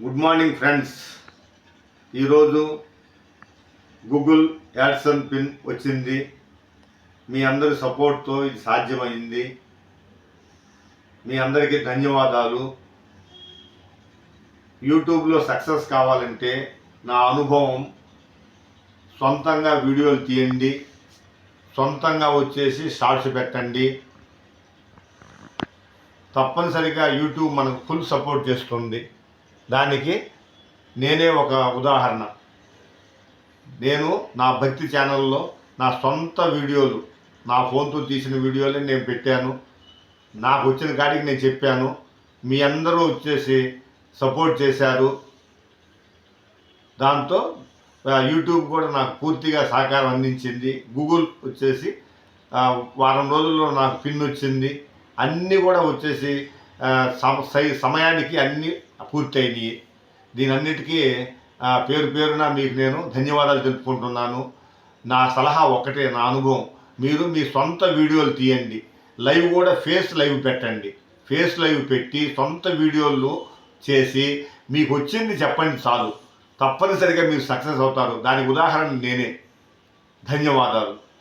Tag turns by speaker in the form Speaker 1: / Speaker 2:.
Speaker 1: Good morning friends ఈరోజు Google AdSense pin వచ్చింది. మీ అందరి సపోర్ట్తో ఇది సాధ్యమైంది. మీ అందరికీ ధన్యవాదాలు. యూట్యూబ్లో సక్సెస్ కావాలంటే నా అనుభవం సొంతంగా వీడియోలు తీయండి. సొంతంగా వచ్చేసి షార్ట్స్ పెట్టండి. తప్పనిసరిగా యూట్యూబ్ మనకు ఫుల్ సపోర్ట్ చేస్తుంది. దానికి నేనే ఒక ఉదాహరణ. నేను నా భక్తి ఛానల్లో నా సొంత వీడియోలు నా ఫోన్తో తీసిన వీడియోలే నేను పెట్టాను. నాకు వచ్చిన కాడికి నేను చెప్పాను. మీ అందరూ వచ్చేసి సపోర్ట్ చేశారు. దాంతో యూట్యూబ్ కూడా నాకు పూర్తిగా సహకారం అందించింది. గూగుల్ వచ్చేసి వారం రోజుల్లో నాకు పిన్ వచ్చింది. అన్నీ కూడా వచ్చేసి సమయానికి అన్నీ పూర్తయినాయి. దీనన్నిటికీ పేరు పేరున మీకు నేను ధన్యవాదాలు తెలుపుకుంటున్నాను. నా సలహా ఒక్కటే నా అనుభవం. మీరు మీ సొంత వీడియోలు తీయండి. లైవ్ కూడా ఫేస్ లైవ్ పెట్టండి. ఫేస్ లైవ్ పెట్టి సొంత వీడియోలు చేసి మీకు వచ్చింది చెప్పండి చాలు. తప్పనిసరిగా మీరు సక్సెస్ అవుతారు. దానికి ఉదాహరణ నేనే. ధన్యవాదాలు.